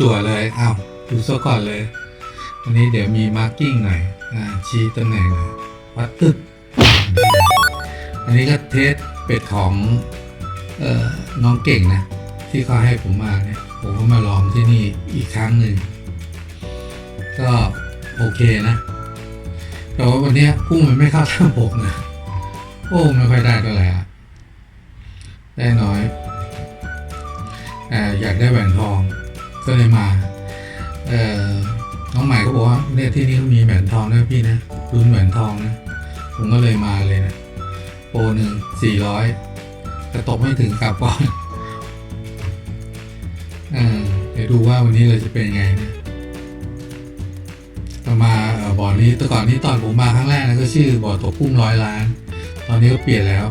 จั่วเลยอ้าวดูซะก่อนเลย วันนี้เดี๋ยวมีมาร์กิ้งหน่อยอ่าชี้ตำแหน่งหน่อยวัดตึ๊บอันนี้ก็เทสเป็ดของออน้องเก่งนะ ที่เขาให้ผมมาเนี่ย ผมก็มาลองที่นี่อีกครั้งหนึ่ง ก็โอเคนะ แต่ว่าวันนี้กุ้งมันไม่เข้าท่าปกนะ โอ้ไม่ค่อยได้เท่าไหร่อะได้น้อยแต่อยากได้แหวนทอง ก็เลยมาเอ่อน้องใหม่ก็บอกว่าเนี่ยที่นี่เขามีแหวนทองนะพี่นะรุ่นแหวนทองนะผมก็เลยมาเลยนะโปรหนึ่งสี่ร้อยแต่ตกไม่ถึงกลับก่อนเออเดี๋ยวดูว่าวันนี้เราจะเป็นยังไงนะมาบ่อนี้แต่ก่อนนี้ตอนผมมาครั้งแรกนะก็ชื่อบ่อตกกุ้งร้อยล้าน ตอนนี้ก็เปลี่ยนแล้ว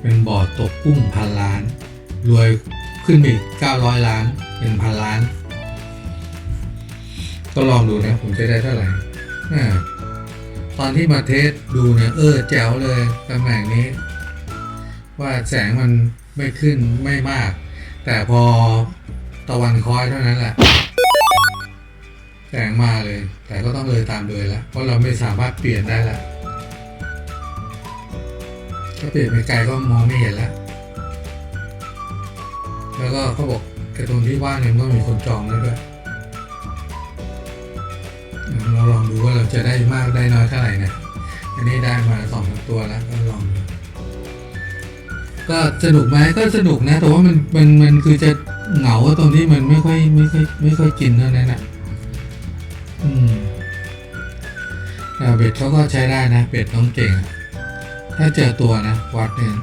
เป็นบ่อตกกุ้งพันล้าน รวย ขึ้นไป900 ล้านเป็นพันล้าน ก็ลองดูนะ ผมจะได้เท่าไหร่ตอนที่มาเทสดูเนี่ย เออ แจ๋วเลยตำแหน่งนี้ ว่าแสงมันไม่ขึ้นไม่มาก แต่พอตะวันคอยเท่านั้นแหละ แสงมาเลย แต่ก็ต้องเลยตามเลยล้วเพราะเราไม่สามารถเปลี่ยนได้ล้วถ้าเปลี่ยนไปไกลก็มองไม่เห็นแล้ว แล้วก็เขาบอกกระตุนที่ว่างเนี่ยต้องมีคนจองแล้วด้วยเราลองดูว่าเราจะได้มากได้น้อยเท่าไหร่นะอันนี้ได้มาสองสามตัวแล้วก็ลอง ก็สนุกไหมก็สนุกนะ แต่ว่ามันมันมันคือจะเหงาตรงที่มันไม่ค่อยไม่ค่อยไม่ค่อยกินเท่านั้นอะ อืมแต่เบ็ดเขาก็ใช้ได้นะเป็ดน้องเก่ง ถ้าเจอตัวนะ วัดเนี่ย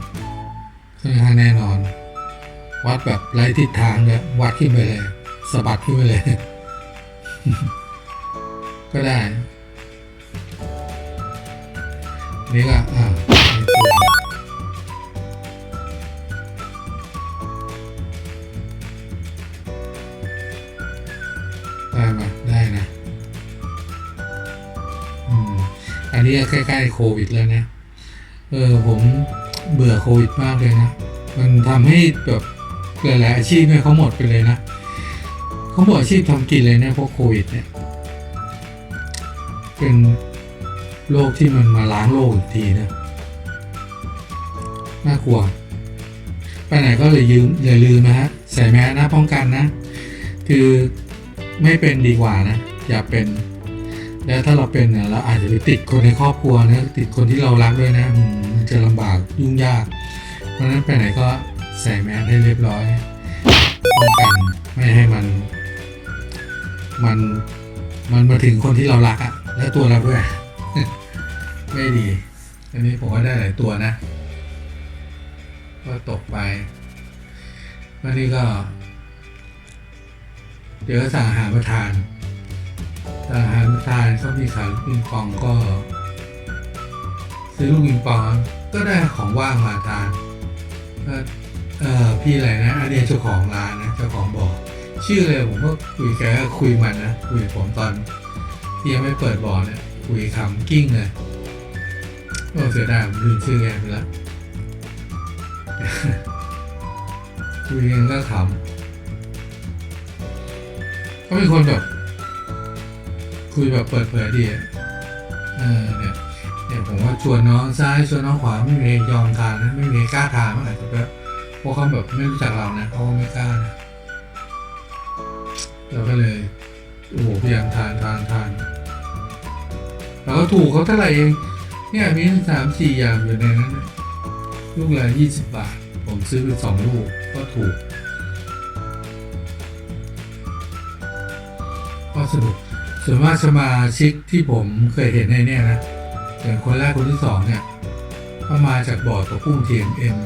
ค่อนข้างแน่นอน วัดแบบไร้ทิศทางเลยวัดขึ้นไปเลยสะบัดขึ้นไปเลย ก็ได้ นี่ก็อ่าในตัวได้มได้นะอืมอันนี้ใกล้ๆโควิดแล้วนะ เออผมเบื่อโควิดมากเลยนะ มันทำให้แบบ หลายๆอาชีพเนี่ยเขาหมดไปเลยนะเขาหมดอาชีพทำกินเลยเนี่ยเพราะโควิดเนี่ยเป็นโรคที่มันมาล้างโลกอีกทีนะน่ากลัวไปไหนก็เลยยืมอย่าลืมนะฮะใส่แมสนะป้องกันนะ คือไม่เป็นดีกว่านะ อย่าเป็น แล้วถ้าเราเป็นเนี่ยเราอาจจะไปติดคนในครอบครัวนะติดคนที่เรารักด้วยนะมมันจะลำบากยุ่งยาก เพราะฉะนั้นไปไหนก็ ใส่แมสให้เรียบร้อยป้องกันไม่ให้มัน มันมันมาถึงคนที่เรารักอะและตัวเราด้วย ไม่ดี อันนี้ผมก็ได้หลายตัวนะ ก็ตกไปวันนี้ก็ เดี๋ยวสั่งอาหารมาทานสั่งอาหารมาทานเขามีขายลูกปิงปองก็ ซื้อลูกปิงปองก็ได้ของว่างมาทานก็ เออพี่อะไรนะอันนี้เจ้าของร้านนะเจ้าของบอก ชื่อเลยผมก็คุยแกก็คุยมันนะคุยผมตอนที่ยังไม่เปิดบ่อเนี่ยคุยคำกิ้งเลยโอ้เสียดายผมลืมชื่อแกไปแล้วคุยกันก็ขำเขาเป็นคนแบบคุยแบบเปิดเผยดีเออเนี่ยเนี่ยผมว่าชวนน้องซ้ายชวนน้องขวาไม่มียอมทานนะไม่มีกล้าทานอาจจะแบบเพราะเขาแบบไม่รู้จักเรานะเขาก็ไม่กล้านะเราก็เลยโอ้โหพยายามทานทานทานแล้วก็ถูกเขาเท่าไหร่เองเนี่ยมีสามสี่อย่างอยู่ในนั้นลูกละยี่สิบบาท ผมซื้อไปสองลูกก็ถูกก็สนุกส่วนมากสมาชิกที่ผมเคยเห็นในเนี่ยนะอย่างคนแรกคนที่สองเนี่ยก็มาจากบ่อตกกุ้ง TMM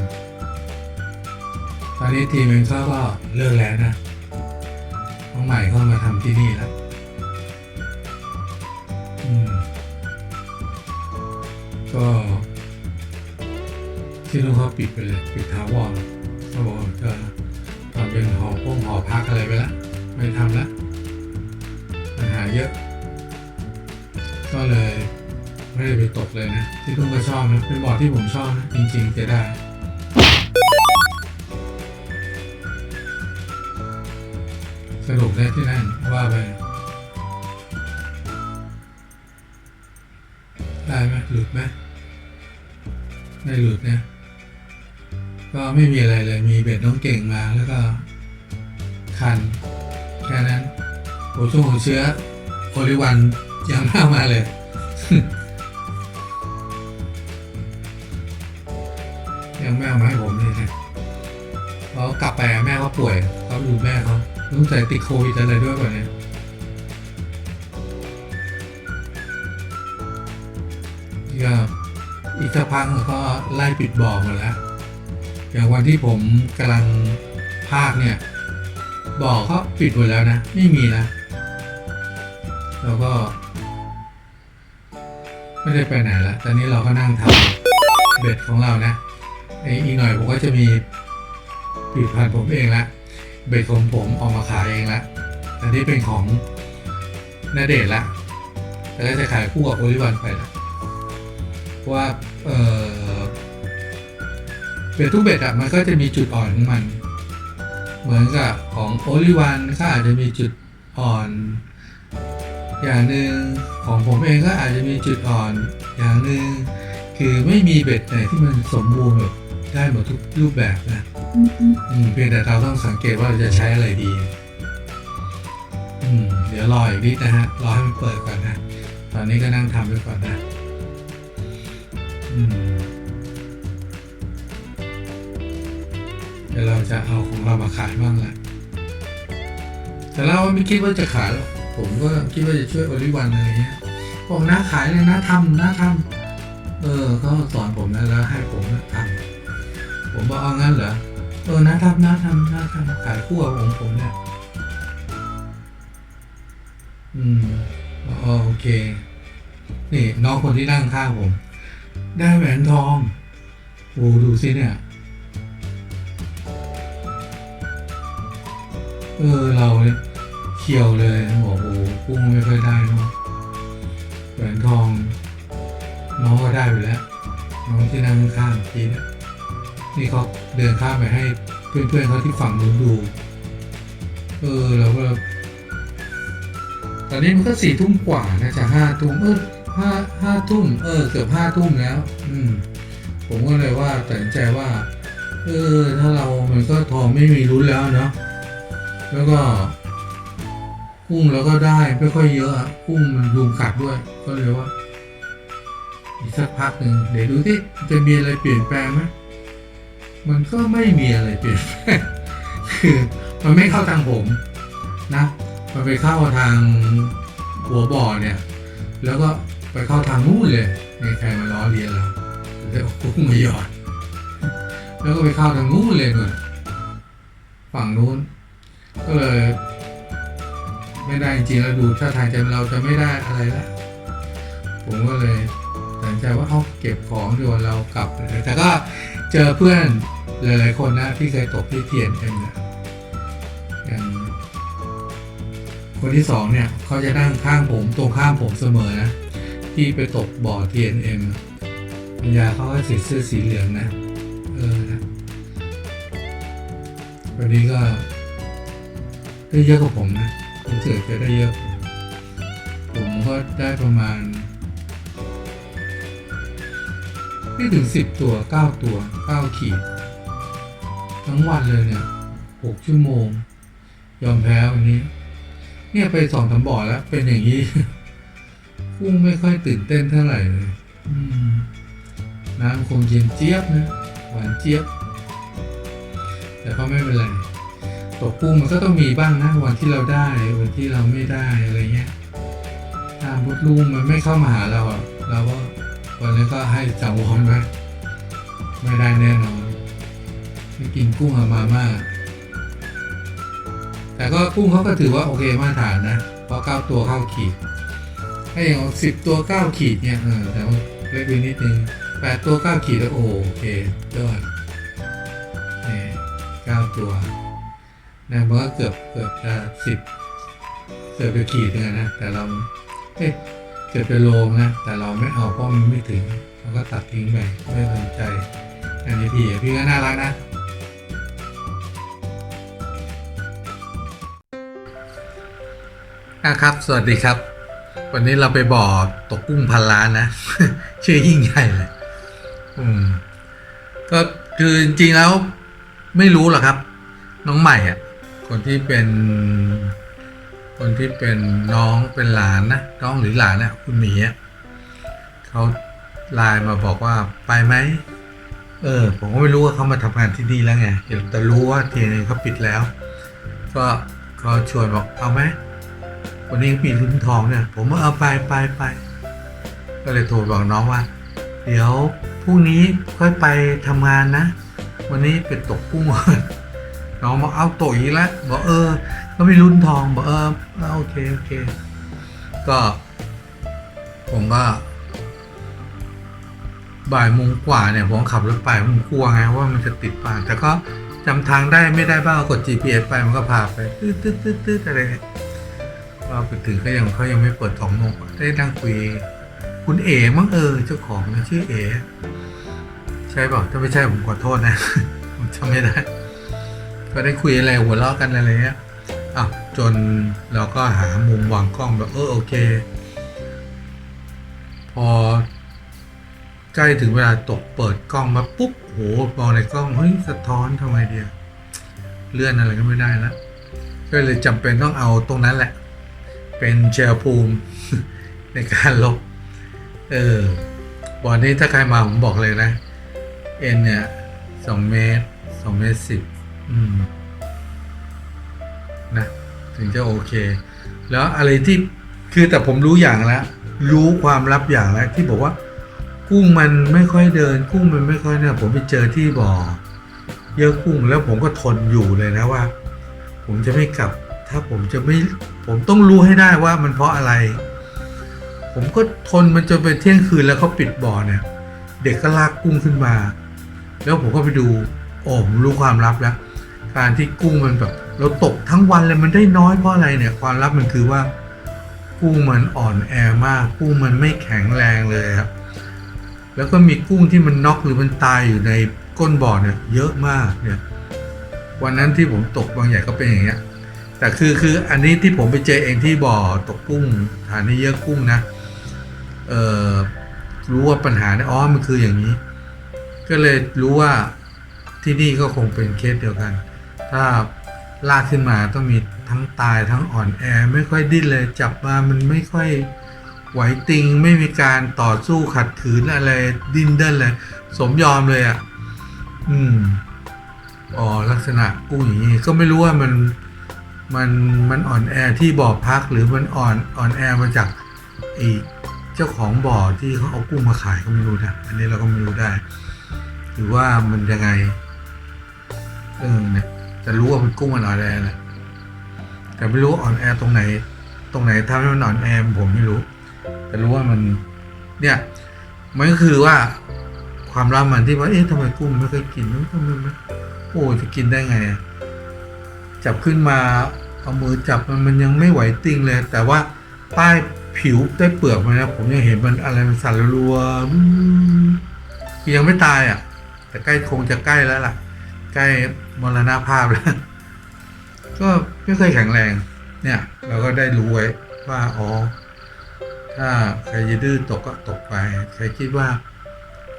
ตอนนี้ TMM เขาก็เลิกแล้วนะน้องใหม่เข้ามาทำที่นี่แล้วอืมก็ที่นู้นเขาปิดไปเลยปิดถาวรเขาบอกจะทำเป็นหอพงหอพักอะไรไปแล้วไม่ทำแล้วปัญหาเยอะ ก็เลยไม่ได้ไปตกเลยนะ ที่ตุ้งก็ชอบนะเป็นบอร์ดที่ผมชอบนะจริงๆจะได้ สนุกนะที่นั่นว่าไปได้ไหมหลุดไหมไม่หลุดนะก็ไม่มีอะไรเลยมีเบ็ดน้องเก่งมาแล้วก็คันแค่นั้นโอช่วงหัวเชื้อโอลิวันยังไม่ามาเลย ยังไม่มาให้ผมเลยนะเขากลับไปแม่เขาป่วยเขาดูแม่เขา ต้องใส่ติดโควิดอะไรด้วยก่อนเนี่ยนี่ก็อีกสักพักก็ไล่ปิดบ่อหมดแล้ว อย่างวันที่ผมกำลังพากเนี่ย บ่อเขาปิดหมดแล้วนะ ไม่มีนะ แล้วก็ ไม่ได้ไปไหนละตอนนี้เราก็นั่งทำเบ็ดของเรานะไอ้อีกหน่อยผมก็จะมีผลิตภัณฑ์ผมเองละ เบ็ดของผมออกมาขายเองละอันนี้เป็นของนาเดชละแล้วก็จะขายคู่กับโอลิวันไปละเพราะว่าเออเบ็ดทุกเบ็ดอะมันก็จะมีจุดอ่อนของมัน เหมือนกับของโอลิวันก็อาจจะมีจุดอ่อน อย่างหนึ่งของผมเองก็อาจจะมีจุดอ่อนอย่างหนึ่งคือไม่มีเบ็ดไหนที่มันสมบูรณ์แบบได้หมดทุกรูปแบบนะ อืมเพียงแต่เราต้องสังเกตว่าเราจะใช้อะไรดี อืม เดี๋ยวรออีกนิดนะฮะ รอให้มันเปิดก่อนนะ ตอนนี้ก็นั่งทำไปก่อนนะ อืมเดี๋ยวเราจะเอาของเรามาขายบ้างแหละแต่เราไม่คิดว่าจะขายหรอกผมก็คิดว่าจะช่วยโอลิวันอะไรเงี้ยบอกนะขายเลยนะทำนะทำเออเขาสอนผมนะแล้วให้ผมนะทำผมบอกเอางั้นเหรอ เออนะทำนะทำนะทำขายคู่กับของผมเนี่ยอืมอ๋อโอเค นี่น้องคนที่นั่งข้างผม ได้แหวนทองโอ้ดูสิเนี่ย เออเราเนี่ยเขียวเลยบอกโอ้กุ้งไม่ค่อยได้เนาะแหวนทอง น้องก็ได้ไปแล้ว น้องที่นั่งข้างๆทีเนี่ย นี่เขาเดินข้ามไปให้เพื่อนๆเขาที่ฝั่งนู้นดู เออเราก็ตอนนี้มันก็สี่ทุ่มกว่านะจะห้าทุ่มเออห้าห้าทุ่มเออเกือบห้าทุ่มแล้ว อืม ผมก็เลยว่าตัดสินใจว่า เออ ถ้าเรามันก็ทองไม่มีรุ้นแล้วเนาะแล้วก็กุ้งแล้วก็ได้ไม่ค่อยเยอะกุ้งมันยุงกัดด้วย ก็เลยว่า อีกสักพักหนึ่งเดี๋ยวดูที่จะมีอะไรเปลี่ยนแปลงไหม มันก็ไม่มีอะไรเปลี่ยนแปลงคือมันไม่เข้าทางผมนะ มันไปเข้าทางหัวบ่อเนี่ย แล้วก็ไปเข้าทางนู้นเลยนี่ใครมาล้อเลียนเราเดี๋ยวเอากุ้งมาหยอด แล้วก็ไปเข้าทางนู้นเลยหนู่นฝั่งนู้น ก็เลยไม่ได้จริงๆแล้วดูถ้าทางจะเราจะไม่ได้อะไรล้วผมก็เลย ตัดสินใจว่าเอาเก็บของดีกว่าเรากลับเลยแต่ก็เจอเพื่อนหลายๆคนนะที่เคยตกที่เทียนเอ็มเนี่ยอย่างคนที่สองเนี่ยเขาจะนั่งข้างผมตรงข้ามผมเสมอนะที่ไปตกบ่อ TNM ปัญญาเขาก็ใส่เสื้อสีเหลืองนะเออนะวันนี้ก็ได้เยอะกว่าผมนะรู้สึกจะได้เยอะ ผมก็ได้ประมาณ ไม่ถึงสิบตัวเก้าตัวเก้าขีด ทั้งวันเลยเนี่ยหกชั่วโมง ยอมแพ้วันนี้ เนี่ยไปสองสาบ่อแล้ว เป็นอย่างนี้กุ้งไม่ค่อยตื่นเต้นเท่าไหร่เลยน้ำคงเย็นเจี๊ยบนะ หวานเจี๊ยบ แต่ก็ไม่เป็นไรตกกุ้งมันก็ต้องมีบ้างนะ วันที่เราได้วันที่เราไม่ได้อะไรเงี้ยถ้ามดลูกมันไม่เข้ามาหาเราอะเราก็ วันนี้ก็ให้จังวรไว้ไม่ได้แน่นอนไม่กินกุ้งกับมาม่าแต่ก็กุ้งเขาก็ถือว่าโอเคมาตรฐานนะเพราะเก้าตัวเข้าขีดถ้าอย่างสิบตัวเก้าขีดเนี่ยเออแต่ว่าเล็กไปนิดนึงแปดตัวเก้าขีดแล้วโอ้โหโอเคยอดนี่เก้าตัวนะมันก็เกือบเกือบจะสิบเกือบจะขีดเลยนะแต่เราเอ๊ะ จะโลนะ แต่เราไม่เอาเพราะมันไม่ถึงเราก็ตัดทิ้งไปไม่สนใจ อันนี้พี่พี่ก็น่ารักนะอะครับ สวัสดีครับ วันนี้เราไปบ่อตกกุ้งพันล้านนะ ชื่อยิ่งใหญ่เลยอืม ก็คือจริงๆแล้วไม่รู้หรอกครับ น้องใหม่อะ คนที่เป็น คนที่เป็นน้องเป็นหลานนะน้องหรือหลานน่ะคุณหมีเขาไลน์มาบอกว่าไปไหมเออผมก็ไม่รู้ว่าเขามาทำงานที่นี่แล้วไงแต่รู้ว่าทีนึงเขาปิดแล้ว ก็ก็ชวนบอกเอาไหมวันนี้มีลุ้นทองเนี่ย ผมว่าเอาไปไปไปก็เลยโทรบอกน้องว่า เดี๋ยวพรุ่งนี้ค่อยไปทำงานนะ วันนี้ไปตกกุ้งนน้องบอกเอาตกอีกแล้วบอกเออ ก็ม่ลุ้นทองบอกเออเอาโอเคโอเค ก็ ผมก็ บ่ายโมงกว่าเนี่ยผมขับรถไปผมกลัวไงว่ามันจะติดป่านแต่ก็จำทางได้ไม่ได้บ้างกด GPS ไปมันก็พาไปตืดตืดตืดตืดอะไรเนี่ยก็ไปถึงก็ยังเขายังไม่เปิดสองโมงได้นั่งคุย คุณเอ๋มั้งเออเจ้าของนะชื่อเอ๋ใช่เปล่าถ้าไม่ใช่ผมขอโทษนะผมจำไม่ได้ ก็ได้คุยอะไรหัวเราะกันอะไรเงี้ย อะจนเราก็หามุมวางกล้องแบบเออโอเค พอใกล้ถึงเวลาตกเปิดกล้องมาปุ๊บโหมองในกล้องเฮ้ยสะท้อนทำไมเดียวเลื่อนอะไรก็ไม่ได้แล้วก็เลยจำเป็นต้องเอาตรงนั้นแหละ เป็นเชลภูมิในการลบเออบอลนี้ถ้าใครมาผมบอกเลยนะ เอ็นเนี่ยสองเมตรสองเมตรสิบอืม นะถึงจะโอเค แล้วอะไรที่คือแต่ผมรู้อย่างแล้วรู้ความลับอย่างแล้วที่บอกว่า กุ้งมันไม่ค่อยเดิน กุ้งมันไม่ค่อยเนี่ยผมไปเจอที่บ่อเยอะกุ้งแล้วผมก็ทนอยู่เลยนะว่า ผมจะไม่กลับ ถ้าผมจะไม่ผมต้องรู้ให้ได้ว่ามันเพราะอะไร ผมก็ทนมันจนไปเที่ยงคืนแล้วเขาปิดบ่อเนี่ย เด็กก็ลากกุ้งขึ้นมา แล้วผมก็ไปดูโอ้ผมรู้ความลับแล้ว การที่กุ้งมันแบบ เราตกทั้งวันเลยมันได้น้อยเพราะอะไรเนี่ย ความลับมันคือว่ากุ้งมันอ่อนแอมาก กุ้งมันไม่แข็งแรงเลยครับ แล้วก็มีกุ้งที่มันน็อกหรือมันตายอยู่ในก้นบ่อเนี่ยเยอะมากเนี่ย วันนั้นที่ผมตกบางใหญ่ก็เป็นอย่างเงี้ย แต่คือคืออันนี้ที่ผมไปเจอเองที่บ่อตกกุ้งฐานนี้เยอะกุ้งนะ เออรู้ว่าปัญหาเนี่ยอ๋อมันคืออย่างนี้ ก็เลยรู้ว่าที่นี่ก็คงเป็นเคสเดียวกัน ถ้า ลากขึ้นมาต้องมีทั้งตายทั้งอ่อนแอไม่ค่อยดิ้นเลยจับมามันไม่ค่อยไหวติงไม่มีการต่อสู้ขัดขืนอะไรดิ้นเดินเลย สมยอมเลยอะ่ะ อืมอ๋อลักษณะกุ้งอย่างนี้ก็ไม่รู้ว่ามันมันมันอ่อนแอที่บ่อพักหรือมันอ่อนอ่อนแอมาจากอีกเจ้าของบ่อที่เขาเอากุ้งมาขายก็ไม่รู้นะอันนี้เราก็ไม่รู้ได้ หรือว่ามันยังไงเออเนี่ย แต่รู้ว่ามันกุ้งมันอ่อนแอแหละแต่ไม่รู้อ่อนแอตรงไหน ตรงไหนทำให้มันอ่อนแอผมไม่รู้ แต่รู้ว่ามัน เนี่ยมันก็คือว่าความลับมันที่ว่าเอ๊ะทำไมกุ้งไม่เคยกินทำไมมันโอ้จะกินได้ไง จับขึ้นมาเอามือจับมันมันยังไม่ไหวติงเลย แต่ว่าใต้ผิวใต้เปลือกมันนะผมยังเห็นมันอะไรมันสั่นรัวยังไม่ตายอะ แต่ใกล้คงจะใกล้แล้วล่ะ ใกล้ มรณภาพแล้ว ก็ไม่เคยแข็งแรง เนี่ย เราก็ได้รู้ไว้ว่าอ๋อถ้าใครจะดื้อตกก็ตกไป ใครคิดว่า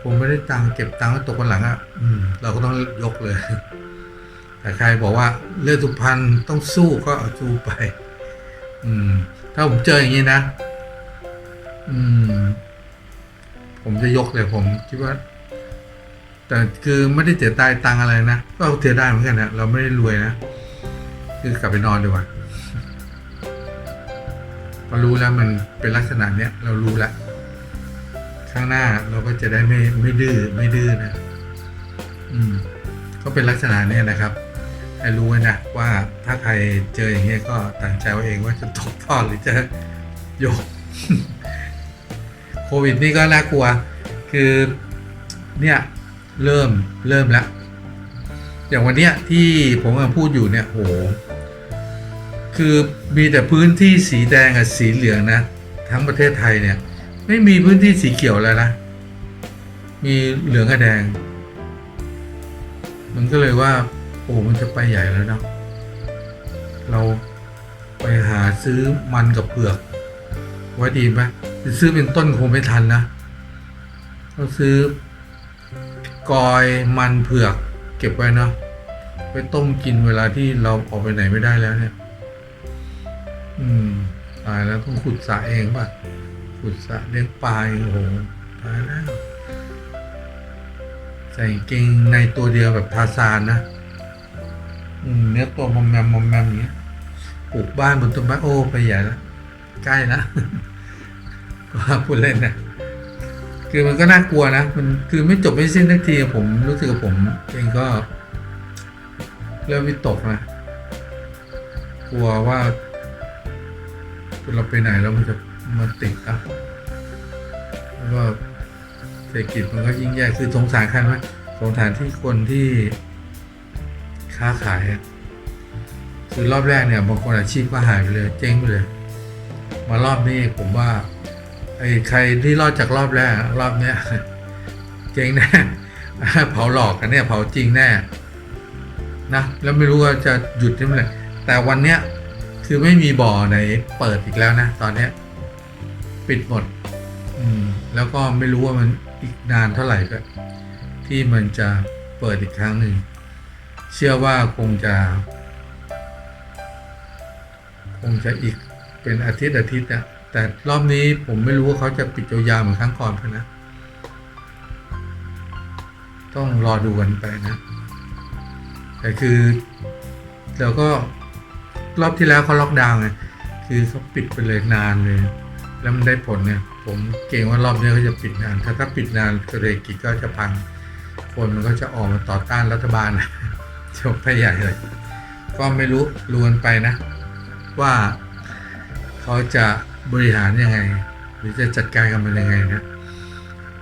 ผมไม่ได้ตังค์เก็บตังค์แล้วตกวันหลังอะอืมเราก็ต้องยกเลย แต่ใครบอกว่าเลือดสุพรรณต้องสู้ก็เอาสู้ไป อืม ถ้าผมเจออย่างนี้นะ อืม ผมจะยกเลยผมคิดว่า แต่คือไม่ได้เสียดายตังอะไรนะ ก็เสียดายเหมือนกันนะเราไม่ได้รวยนะ คือกลับไปนอนดีกว่าพอรู้แล้วมันเป็นลักษณะเนี้ยเรารู้แล้วข้างหน้าเราก็จะได้ไม่ไม่ดื้อไม่ดื้อนะ อืม ก็เป็นลักษณะเนี้ยนะครับให้รู้ไว้นะว่าถ้าใครเจออย่างเงี้ยก็ตัดใจเอาเองว่าจะตกทอดหรือจะโยกโควิดนี่ก็น่ากลัว คือเนี่ย เริ่มเริ่มแล้วอย่างวันเนี้ยที่ผมกำลังพูดอยู่เนี่ยโหคือมีแต่พื้นที่สีแดงกับสีเหลืองนะ ทั้งประเทศไทยเนี่ย ไม่มีพื้นที่สีเขียวแล้วนะ มีเหลืองกับแดง มันก็เลยว่า โอ้มันจะไปใหญ่แล้วเนาะเราไปหาซื้อมันกับเผือกไว้ดีไหมซื้อเป็นต้นคงไม่ทันนะต้องซื้อ กอยมันเผือก เก็บไว้นะไปต้มกินเวลาที่เราออกไปไหนไม่ได้แล้วเนี่ย อืมตายแล้วต้องขุดสระเองป่ะ ขุดสระเลี้ยงปลาเองโอ้โหตายแล้ว ใส่เกงในตัวเดียวแบบทาซานนะอืมเนื้อตัวมอมแมมมอมแมมอย่างเงี้ยปลูกบ้านบนต้นไม้โอ้ไปใหญ่แล้วใกล้นะว่าพูดเล่นนะ คือมันก็น่ากลัวนะ มันคือไม่จบไม่สิ้นทักทีผมรู้สึกผมเองก็เริ่มวิตกนะกลัวว่าเราไปไหนแล้วมันจะมันติดอะแล้วก็เศรษฐกิจมันก็ยิ่งแย่คือสงสารใครไหมสงสารที่คนที่ค้าขายคือรอบแรกเนี่ยบางคนอาชีพก็หายไปเลย เจ๊งไปเลย มารอบนี้ผมว่า ไอ้ใครที่รอดจากรอบแรกรอบเนี้ยเจ๊งแน่เผาหลอกกันเนี่ยเผาจริงแน่นะแล้วไม่รู้ว่าจะหยุดที่เมื่อไหร่แต่วันเนี้ยคือไม่มีบ่อไหนเปิดอีกแล้วนะตอนเนี้ย ปิดหมด อืม แล้วก็ไม่รู้ว่ามันอีกนานเท่าไหร่ก็ที่มันจะเปิดอีกครั้งหนึ่งเชื่อว่าคงจะ คงจะอีกเป็นอาทิตย์อาทิตย์อะ แต่รอบนี้ผมไม่รู้ว่าเขาจะปิดยาวๆเหมือนครั้งก่อนเพื่อนะ ต้องรอดูกันไปนะ แต่คือเราก็รอบที่แล้วเขาล็อกดาวน์ไง คือเขาปิดไปเลยนานเลย แล้วมันได้ผลเนี่ย ผมเก่งว่ารอบนี้เขาจะปิดนาน ถ้าถ้าปิดนานเศรษฐกิจก็จะพัง คนมันก็จะออกมาต่อต้านรัฐบาลจบไปใหญ่เลย ก็ไม่รู้รวนไปนะ ว่าเขาจะ บริหารยังไง หรือจะจัดการกับมันยังไงนะ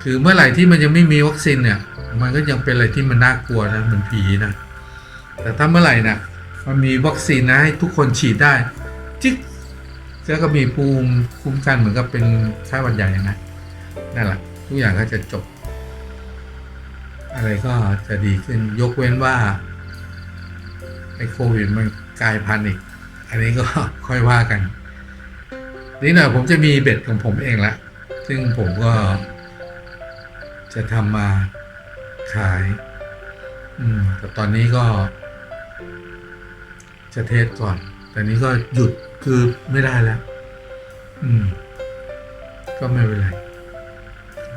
คือเมื่อไหร่ที่มันยังไม่มีวัคซีนเนี่ย มันก็ยังเป็นอะไรที่มันน่ากลัวนะเหมือนผีนะแต่ถ้าเมื่อไหร่นะมันมีวัคซีนนะให้ทุกคนฉีดได้จิ๊กแล้วก็มีภูมิคุ้มกันเหมือนกับเป็นไข้หวัดใหญ่นะนั่นแหละทุกอย่างก็จะจบ อะไรก็จะดีขึ้นยกเว้นว่าไอ้โควิดมันกลายพันธุ์อีก อันนี้ก็ค่อยว่ากัน นี่หน่อยผมจะมีเบ็ดของผมเองละซึ่งผมก็ จะทำมาขาย อืมแต่ตอนนี้ก็ จะเทสก่อน แต่นี้ก็หยุดคือไม่ได้แล้ว อืม ก็ไม่เป็นไร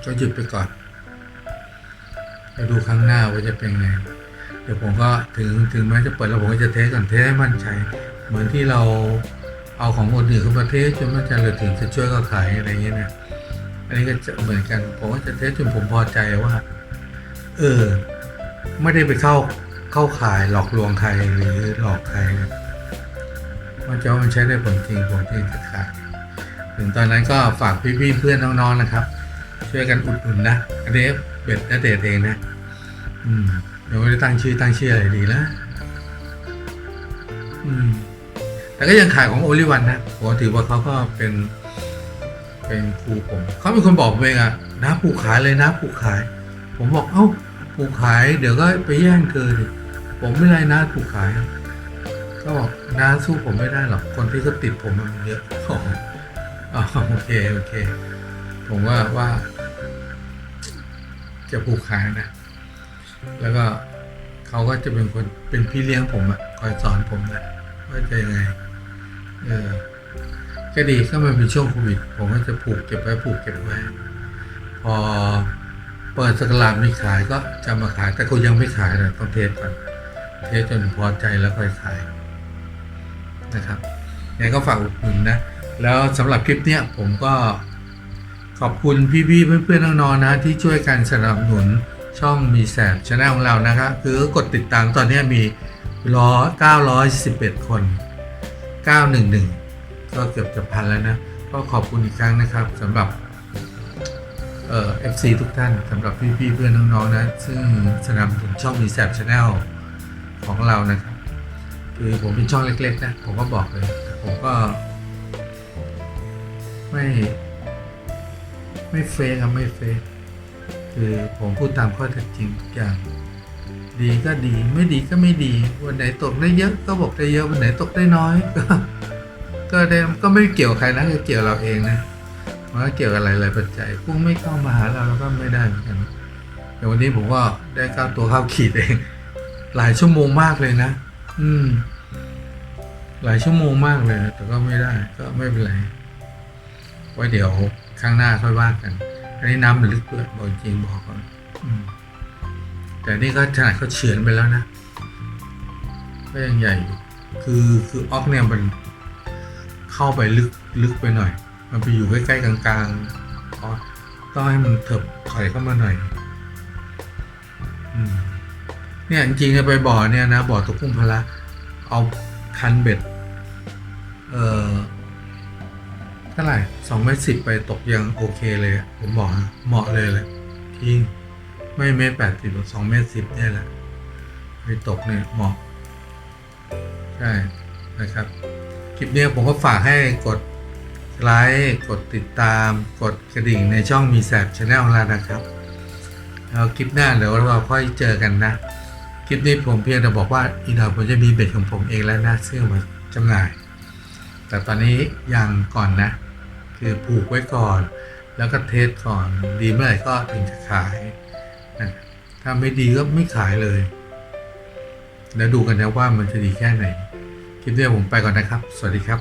ก็หยุดไปก่อนไปดูครั้งหน้าว่าจะเป็นไง เดี๋ยวผมก็ถึงถึงแม้จะเปิดแล้วผมก็จะเทสก่อนเทสให้มั่นใจ เหมือนที่เรา เอาของคนอื่นเข้ามาเทสจนมั่นใจเลยถึงจะช่วยเขาขายอะไรเงี้ยนะอันนี้ก็จะเหมือนกันผมก็จะเทสจนผมพอใจว่า เออ ไม่ได้ไปเข้าเข้าขายหลอกลวงใครหรือหลอกใครนะมันจะมันใช้ได้ผลจริงผมจริงจะขายถึงตอนนั้นก็ฝากพี่ๆเพื่อนน้องๆนะครับ ช่วยกันอุดหนุนนะอันนี้เบ็ดนาเดทเองนะ อืมเดี๋ยวไม่ได้ตั้งชื่อตั้งชื่ออะไรดีแล้วอืม แต่ก็ยังขายของโอลิวันนะผมถือว่าเขาก็เป็น เป็นครูผม เขาเป็นคนบอกผมเองอะนะปลูกขายเลยนะปลูกขาย ผมบอกเอ้าปลูกขาย เดี๋ยวก็ไปแย่งเธอดิผมไม่ได้นะปลูกขายก็บอกน้าสู้ผมไม่ได้หรอกคนที่เขาติดผมมันเยอะโอเคโอเค ผมว่าว่า จะปลูกขายนะ แล้วก็เขาก็จะเป็นคนเป็นพี่เลี้ยงผมอะคอยสอนผมนะว่าจะยังไง เออก็ดีก็มันเป็นช่วงโควิด ผมก็จะผูกเก็บไว้ผูกเก็บไว้ พอเปิดสกราดมีขายก็จะมาขายแต่ก็ยังไม่ขายเลยต้องเทสก่อนเทสจนพอใจแล้วค่อยขายนะครับยังก็ฝากอุดหนุนนะ แล้วสำหรับคลิปเนี้ยผมก็ขอบคุณพี่ๆเพื่อนๆน้องๆนะที่ช่วยกันสนับสนุนช่องมีแสบช anel ของเรานะครับ คือกดติดตามตอนนี้มีร้อยเก้าร้อยสิบเอ็ดคน 911 ก็เกือบจะพันแล้วนะ ก็ขอบคุณอีกครั้งนะครับสำหรับเอ่อ FC ทุกท่านสำหรับพี่ๆเพื่อนน้องๆนะ ซึ่งสนับสนุนช่องมีแสบช anel ของเรานะครับคือผมเป็นช่องเล็กๆนะ ผมก็บอกเลย ผมก็ ไม่ ไม่เฟกครับไม่เฟกคือผมพูดตามข้อเท็จจริงทุกอย่าง ดีก็ดีไม่ดีก็ไม่ดี วันไหนตกได้เยอะก็บอกได้เยอะวันไหนตกได้น้อย ก็ก็ได้ก็ไม่เกี่ยวใครนะก็เกี่ยวเราเองนะมันก็เกี่ยวกับหลายๆปัจจัยกุ้งไม่เข้ามาหาเราเราก็ไม่ได้เหมือนกันแต่วันนี้ผมก็ได้เข้าตัวข้าขีดเอง หลายชั่วโมงมากเลยนะ อืม หลายชั่วโมงมากเลยแต่ก็ไม่ได้ ก็ไม่เป็นไรไว้เดี๋ยวข้างหน้าค่อยว่ากันอันนี้น้ำมันลึกด้วยบอกจริงบอกก่อนอืม แต่นี่ก็ขนาดเขาเฉือนไปแล้วนะ ก็ยังใหญ่ คือคือออกเนี่ยมันเข้าไปลึกลึกไปหน่อย มันไปอยู่ใกล้ๆกลางๆอ๋อต้องให้มันเถิบถอยเข้ามาหน่อย อืมเนี่ยจริงๆไปบ่อเนี่ยนะบ่อตกกุ้งพละเอาคันเบ็ด เอ่อเท่าไหร่สองเมตรสิบไปตกยังโอเคเลย ผมบอกนะเหมาะเลยแหละที่ ไม่เมตรแปดสิบหรือสองเมตรสิบเนี่ยแหละไปตกเนี่ยเหมาะใช่นะครับ คลิปนี้ผมก็ฝากให้กดไลค์กดติดตาม กดกระดิ่งในช่องมีแสบชาแนลของเรานะครับแล้วคลิปหน้าเดี๋ยวเราค่อยเจอกันนะ คลิปนี้ผมเพียงแต่บอกว่าอีกหน่อยผมจะมีเบ็ดของผมเองแล้วนะซึ่งเอมาจำหน่าย แต่ตอนนี้ยังก่อนนะ คือผูกไว้ก่อน แล้วก็เทสก่อนดีเมื่อไหร่ก็ถึงจะขาย ถ้าไม่ดีก็ไม่ขายเลย แล้วดูกันนะว่ามันจะดีแค่ไหน คลิปนี้ผมไปก่อนนะครับ สวัสดีครับ